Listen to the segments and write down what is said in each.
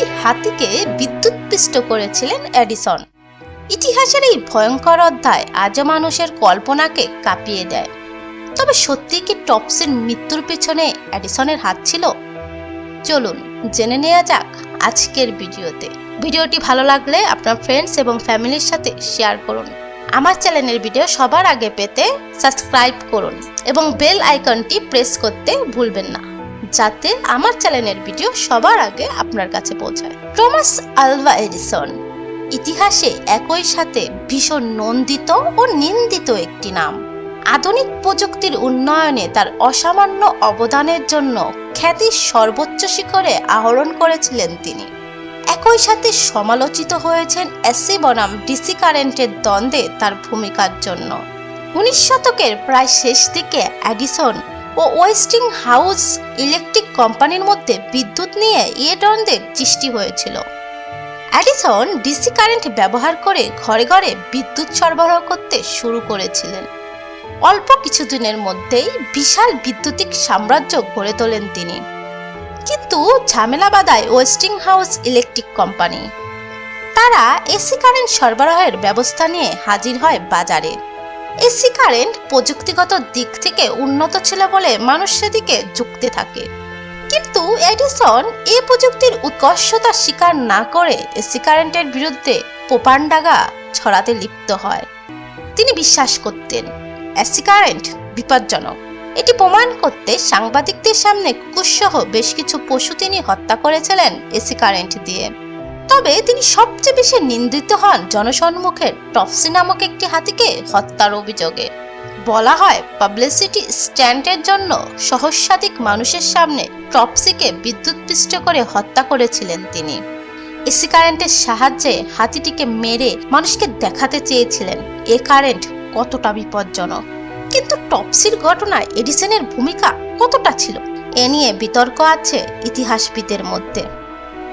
একটি হাতিকে বিদ্যুৎপৃষ্ট করেছিলেন অ্যাডিসন ইতিহাসের এই ভয়ঙ্কর অধ্যায় আজও মানুষের কল্পনাকে কাঁপিয়ে দেয়। তবে সত্যি কি টপসের মৃত্যুর পেছনে অ্যাডিসনের হাত ছিল? চলুন জেনে নেওয়া যাক আজকের ভিডিওতে। ভিডিওটি ভালো লাগলে আপনার ফ্রেন্ডস এবং ফ্যামিলির সাথে শেয়ার করুন। আমার চ্যানেলের ভিডিও সবার আগে পেতে সাবস্ক্রাইব করুন এবং বেল আইকনটি প্রেস করতে ভুলবেন না। যাতে আমার চ্যানেলের ভিডিও সবার আগে আপনার কাছে পৌঁছায়। টমাস আলভা এডিসন ইতিহাসে একই সাথে ভীষণ নন্দিত ও নিন্দিত একটি নাম। আধুনিক প্রযুক্তির উন্নয়নে তার অসামান্য অবদানের জন্য খ্যাতির সর্বোচ্চ শিখরে আহরণ করেছিলেন তিনি। একই সাথে সমালোচিত হয়েছেন এসি বনাম ডিসি কারেন্টের দ্বন্দ্বে তার ভূমিকার জন্য। উনিশ শতকের প্রায় শেষ দিকে অ্যাডিসন ও ওয়েস্টিং হাউস ইলেকট্রিক কোম্পানির মধ্যে বিদ্যুৎ নিয়ে এ দ্বন্দ্বের সৃষ্টি হয়েছিল। অ্যাডিসন ডিসি কারেন্ট ব্যবহার করে ঘরে ঘরে বিদ্যুৎ সরবরাহ করতে শুরু করেছিলেন। অল্প কিছুদিনের মধ্যেই বিশাল বিদ্যুতিক সাম্রাজ্য গড়ে তোলেন তিনি। কিন্তু ঝামেলা বাধায় ওয়েস্টিং হাউস ইলেকট্রিক কোম্পানি, তারা এসি কারেন্ট সরবরাহের ব্যবস্থা নিয়ে হাজির হয় বাজারে। এসি কারেন্ট প্রযুক্তিগত দিক থেকে উন্নত ছিল বলে মানুষ সেদিকে যুক্তি থাকে। কিন্তু এডিসন এ প্রযুক্তির উৎকর্ষতা স্বীকার না করে এসি কারেন্টের বিরুদ্ধে পোপান্ডাগা ছড়াতে লিপ্ত হয়। তিনি বিশ্বাস করতেন এসি কারেন্ট বিপজ্জনক। এটি প্রমাণ করতে সাংবাদিকদের সামনে কুকুরসহ বেশ কিছু পশু তিনি হত্যা করেছিলেন এসি কারেন্ট দিয়ে। তবে তিনি সবচেয়ে বেশি নিন্দিত হন জনসম্মুখে টপসি নামক একটি হাতিকে হত্যার অভিযোগে। বলা হয়, পাবলিসিটি স্ট্যান্ডের জন্য সহস্রাধিক মানুষের সামনে টপসিকে বিদ্যুৎপৃষ্ট করে হত্যা করেছিলেন তিনি। এসি কারেন্টের সাহায্যে হাতিটিকে মেরে মানুষকে দেখাতে চেয়েছিলেন। এ কারেন্ট কতটা বিপজ্জনক? কিন্তু টপসির ঘটনায় এডিসনের ভূমিকা কতটা ছিল? এ নিয়ে বিতর্ক আছে ইতিহাসবিদের মধ্যে।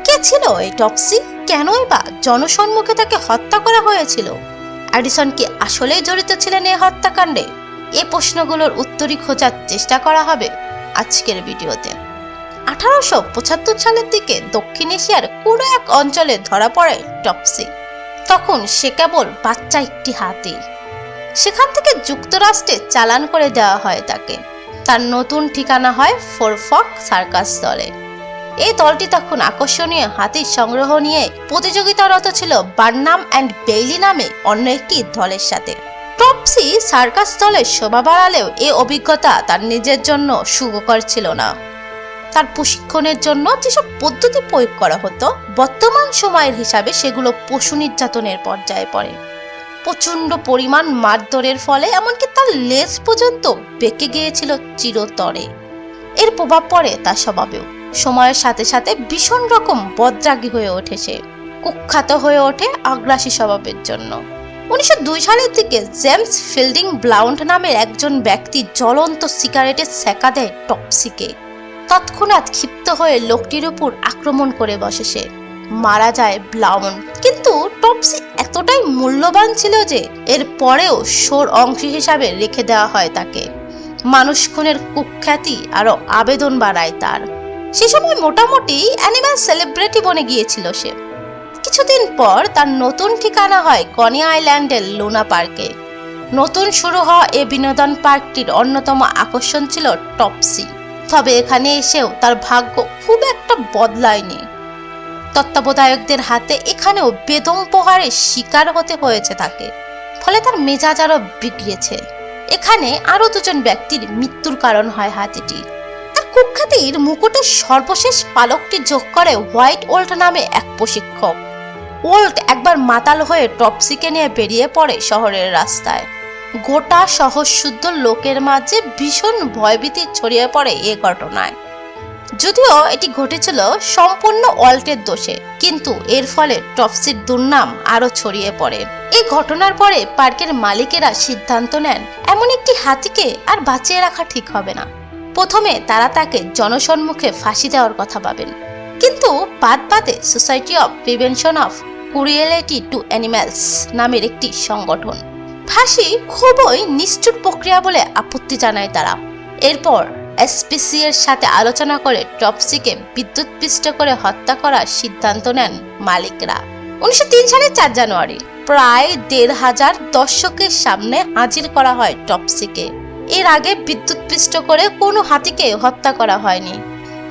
কে ছিল এই টপসি কেনই বা জনসম্মুখে তাকে হত্যা করা হয়েছিল? অ্যাডিসন কি আসলেই জড়িত ছিলেন এই হত্যাকাণ্ডে? এ প্রশ্নগুলোর উত্তরই খোঁজার চেষ্টা করা হবে আজকের ভিডিওতে। আঠারোশো পঁচাত্তর সালের দিকে দক্ষিণ এশিয়ার কোনো এক অঞ্চলে ধরা পড়ে টপসি তখন সে কেবল বাচ্চা একটি হাতি। সেখান থেকে যুক্তরাষ্ট্রে চালান করে দেওয়া হয় তাকে। তার নতুন ঠিকানা হয় ফোরফক সার্কাস দলে। এই দলটি তখন আকর্ষণীয় হাতির সংগ্রহ নিয়ে প্রতিযোগিতারত ছিল বার্নাম অ্যান্ড বেইলি নামে অন্য একটি দলের সাথে। টপসি সার্কাস দলের শোভা বাড়ালেও এ অভিজ্ঞতা তার নিজের জন্য সুখকর ছিল না। তার প্রশিক্ষণের জন্য যেসব পদ্ধতি প্রয়োগ করা হতো, বর্তমান সময়ের হিসাবে সেগুলো পশু নির্যাতনের পর্যায়ে পড়ে। প্রচণ্ড পরিমাণ মারধরের ফলে এমনকি তার লেজ পর্যন্ত বেঁকে গিয়েছিল চিরতরে। এর প্রভাব পড়ে তার স্বভাবেও। সময়ের সাথে সাথে ভীষণ রকম বদ্রাগী হয়ে ওঠে সে। কুখ্যাত হয়ে ওঠে আগ্রাসী স্বভাবের জন্য। উনিশশো দুই সালের দিকে জেমস ফিল্ডিং ব্লাউন্ড নামের একজন ব্যক্তি জ্বলন্ত সিগারেটের সেকা দেয় টপসিকে। তৎক্ষণাৎ ক্ষিপ্ত হয়ে লোকটির উপর আক্রমণ করে বসে সে। মারা যায় ব্লাউন কিন্তু টপসি এতটাই মূল্যবান ছিল যে এর পরেও সোর অংশ হিসাবে রেখে দেওয়া হয় তাকে। মানুষ খুনের কুখ্যাতি আরও আবেদন বাড়ায় তার। সে সময় মোটামুটি অ্যানিমাল সেলিব্রিটি বনে গিয়েছিল সে। কিছুদিন পর তার নতুন ঠিকানা হয় কনি আইল্যান্ডের লুনা পার্কে। নতুন শুরু হওয়া এ বিনোদন পার্কটির অন্যতম আকর্ষণ ছিল টপসি। তবে এখানে এসেও তার ভাগ্য খুব একটা বদলায়নি। তত্ত্বাবধায়কদের হাতে এখানেও বেদম প্রহারের শিকার হতে হয়েছে তাকে, ফলে তার মেজাজ আরও বিগড়েছে। এখানে আরও দুজন ব্যক্তির মৃত্যুর কারণ হয় হাতিটি কুখ্যাতির মুকুটের সর্বশেষ পালকটি যোগ করে হোয়াইট ওল্ট নামে এক প্রশিক্ষক। ওল্ট একবার মাতাল হয়ে টপসিকে নিয়ে বেরিয়ে পড়ে শহরের রাস্তায়। গোটা সহজ-শুদ্ধ লোকের মাঝে ভীষণ ভয়ভীতি ছড়িয়ে পড়ে এ ঘটনায়। যদিও এটি ঘটেছিল সম্পূর্ণ ওয়াল্টের দোষে, কিন্তু এর ফলে টপসির দুর্নাম আরও ছড়িয়ে পড়ে। এই ঘটনার পরে পার্কের মালিকেরা সিদ্ধান্ত নেন, এমন একটি হাতিকে আর বাঁচিয়ে রাখা ঠিক হবে না। প্রথমে তারা তাকে জনসম্মুখে ফাঁসি দেওয়ার কথা ভাবেন। কিন্তু বাদ বাদে society of prevention of cruelty to animals নামের একটি সংগঠন। ফাঁসি খুবই নিষ্ঠুর প্রক্রিয়া বলে আপত্তি জানায় তারা। এরপর এসপিসি এর সাথে আলোচনা করে টপসিকে বিদ্যুৎপৃষ্ট করে হত্যা করার সিদ্ধান্ত নেন মালিকরা। উনিশশো তিন সালের চার জানুয়ারি প্রায় দেড় হাজার দর্শকের সামনে হাজির করা হয় টপসিকে এর আগে বিদ্যুৎপৃষ্ট করে কোনো হাতিকে হত্যা করা হয়নি।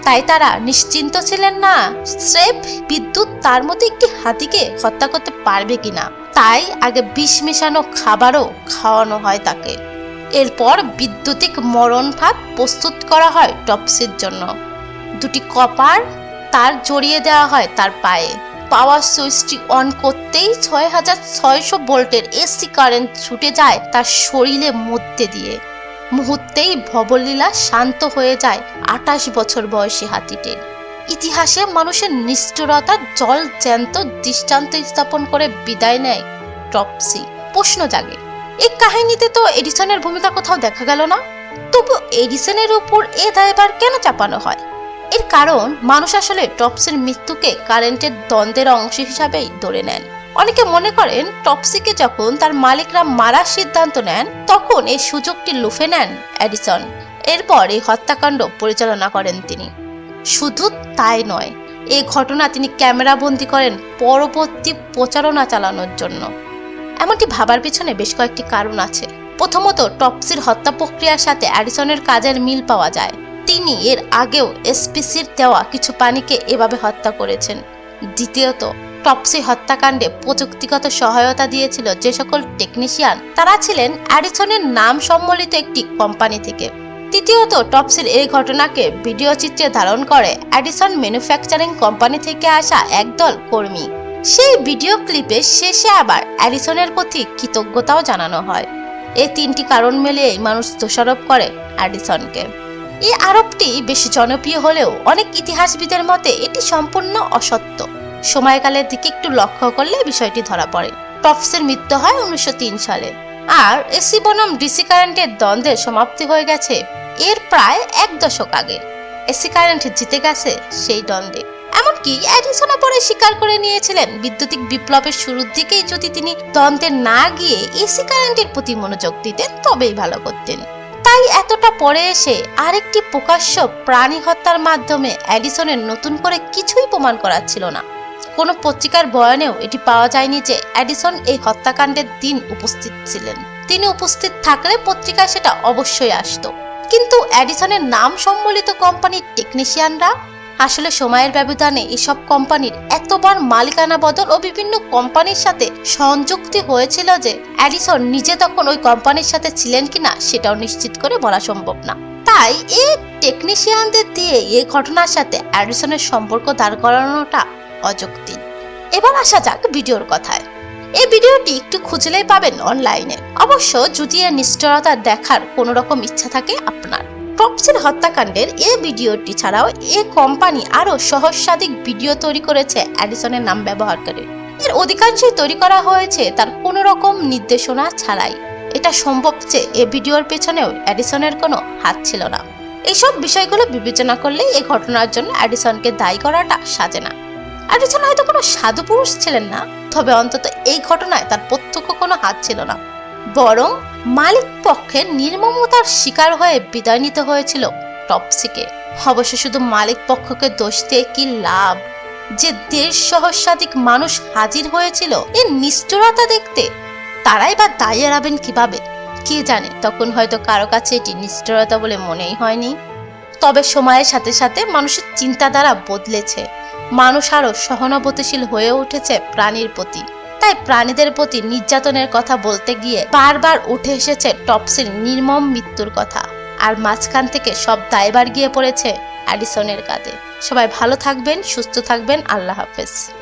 তাই তারা নিশ্চিন্ত ছিলেন না, স্রেফ বিদ্যুৎ তার মধ্যে একটি হাতিকে হত্যা করতে পারবে কিনা। তাই আগে বিষ মেশানো খাবারও খাওয়ানো হয় তাকে। এরপর বিদ্যুতিক মরণ ফাঁদ প্রস্তুত করা হয় টপসির জন্য। দুটি কপার তার জড়িয়ে দেওয়া হয় তার পায়ে। পাওয়ার সুইচটি অন করতেই ছয় হাজার ছয়শো ভোল্টের এসি কারেন্ট ছুটে যায় তার শরীরে মধ্যে দিয়ে। মুহূর্তেই ভবলীলা শান্ত হয়ে যায় আটাশ বছর বয়সী হাতিটির। ইতিহাসে মানুষের নিষ্ঠুরতা, জল জ্যান্ত দৃষ্টান্ত স্থাপন করে বিদায় নেয় টপসি। প্রশ্ন জাগে, এই কাহিনীতে তো এডিসনের ভূমিকা কোথাও দেখা গেল না? তবু এডিসনের উপর এ দায়ভার কেন চাপানো হয়? এর কারণ মানুষ আসলে টপসির মৃত্যুকে কারেন্টের দ্বন্দ্বের অংশ হিসাবেই ধরে নেন। অনেকে মনে করেন টপসিকে যখন তার মালিকরা মারার সিদ্ধান্ত নেন, তখন এই সুযোগটি লুফে নেন অ্যাডিসন। এরপর এই হত্যাকাণ্ড পরিচালনা করেন তিনি। শুধু তাই নয়, এই ঘটনা তিনি ক্যামেরাবন্দি করেন পরবর্তী প্রচারণা চালানোর জন্য। এমনটি ভাবার পিছনে বেশ কয়েকটি কারণ আছে। প্রথমত টপসির হত্যা প্রক্রিয়ার সাথে অ্যাডিসনের কাজের মিল পাওয়া যায়। তিনি এর আগেও এসপিসির দেওয়া কিছু পানিকে এভাবে হত্যা করেছেন। দ্বিতীয়ত টপসি হত্যাকাণ্ডে প্রযুক্তিগত সহায়তা দিয়েছিল যে সকল টেকনিশিয়ান, তারা ছিলেন অ্যাডিসনের নাম সম্বলিত একটি কোম্পানি থেকে। তৃতীয়ত, টপসির এই ঘটনাকে ভিডিও চিত্রে ধারণ করে অ্যাডিসন ম্যানুফ্যাকচারিং কোম্পানি থেকে আসা একদল কর্মী। সেই ভিডিও ক্লিপে শেষে আবার অ্যাডিসনের প্রতি কৃতজ্ঞতাও জানানো হয়। এই তিনটি কারণ মিলিয়েই মানুষ দোষারোপ করে অ্যাডিসনকে। এই আরোপটি বেশি জনপ্রিয় হলেও অনেক ইতিহাসবিদের মতে এটি সম্পূর্ণ অসত্য। সময়কালের দিকে একটু লক্ষ্য করলে বিষয়টি ধরা পড়ে। টপসের মৃত্যু হয় উনিশশো তিন সালে। আর এসি বনাম ডিসি কারেন্টের দ্বন্দ্বের সমাপ্তি হয়ে গেছে এর প্রায় এক দশক আগে। এসি কারেন্ট জিতে গেছে সেই দ্বন্দ্বে। এমনকি অ্যাডিসনও পরে স্বীকার করে নিয়েছিলেন, বিদ্যুতিক বিপ্লবের শুরুর দিকেই যদি তিনি দ্বন্দ্বে না গিয়ে এসি কারেন্টের প্রতি মনোযোগ দিতেন, তবেই ভালো করতেন। তাই এতটা পরে এসে আরেকটি প্রকাশ্য প্রাণী হত্যার মাধ্যমে অ্যাডিসনের নতুন করে কিছুই প্রমাণ করার ছিল না। কোনো পত্রিকার বয়ানেও এটি পাওয়া যায়নি যে অ্যাডিসন এই হত্যাকাণ্ডের দিন উপস্থিত ছিলেন। তিনি উপস্থিত থাকলে পত্রিকায় সেটা অবশ্যই আসতো। কিন্তু অ্যাডিসনের নাম সম্বলিত কোম্পানির টেকনিশিয়ানরা? আসলে সময়ের ব্যবধানে এসব কোম্পানির এতবার মালিকানা বদল ও বিভিন্ন কোম্পানির সাথে সংযুক্তি হয়েছিল যে অ্যাডিসন নিজে তখন ওই কোম্পানির সাথে ছিলেন কিনা সেটাও নিশ্চিত করে বলা সম্ভব না। তাই এই টেকনিশিয়ানদের দিয়ে এই ঘটনার সাথে অ্যাডিসনের সম্পর্ক দাঁড় করানোটা অযৌক্তিক। এবার আসা যাক ভিডিওর কথায়। এই ভিডিওটি একটু খুঁজলেই পাবেন অনলাইনে। অবশ্য যদি এর নিষ্ঠুরতা দেখার কোনো রকম ইচ্ছা থাকে আপনার। টপসের হত্যাকাণ্ডের এই ভিডিওটি ছাড়াও এ কোম্পানি আরও সহস্রাধিক ভিডিও তৈরি করেছে অ্যাডিসনের নাম ব্যবহার করে। এর অধিকাংশই তৈরি করা হয়েছে তার কোনো রকম নির্দেশনা ছাড়াই। এটা সম্ভব যে এ ভিডিওর পেছনেও অ্যাডিসনের কোনো হাত ছিল না। এইসব বিষয়গুলো বিবেচনা করলে এই ঘটনার জন্য অ্যাডিসনকে দায়ী করাটা সাজে না। অ্যাডিসন হয়তো কোনো সাধু পুরুষ ছিলেন না, তবে অন্তত এই ঘটনায় তার প্রত্যক্ষ কোনো হাত ছিল না। বরং মালিক পক্ষের নির্মমতার শিকার হয়ে বিদায় নিতে হয়েছিল টপসিকে। অবশ্য শুধু মালিক পক্ষকে দোষ দিয়ে কি লাভ? যে দেড় সহস্রাধিক মানুষ হাজির হয়েছিল এর নিষ্ঠুরতা দেখতে তারাই বা দায় এড়াবেন কীভাবে? কে জানে, তখন হয়তো কারও কাছে এটি নিষ্ঠুরতা বলে মনেই হয়নি। তবে সময়ের সাথে সাথে মানুষের চিন্তাধারা বদলেছে। মানুষ আরও সহানুভূতিশীল হয়ে উঠেছে প্রাণীর প্রতি। তাই প্রাণীদের প্রতি নির্যাতনের কথা বলতে গিয়ে বারবার উঠে এসেছে টপসির নির্মম মৃত্যুর কথা। আর মাঝখান থেকে সব দায়বার গিয়ে পড়েছে অ্যাডিসনের কাঁধে। সবাই ভালো থাকবেন, সুস্থ থাকবেন, আল্লাহ হাফেজ।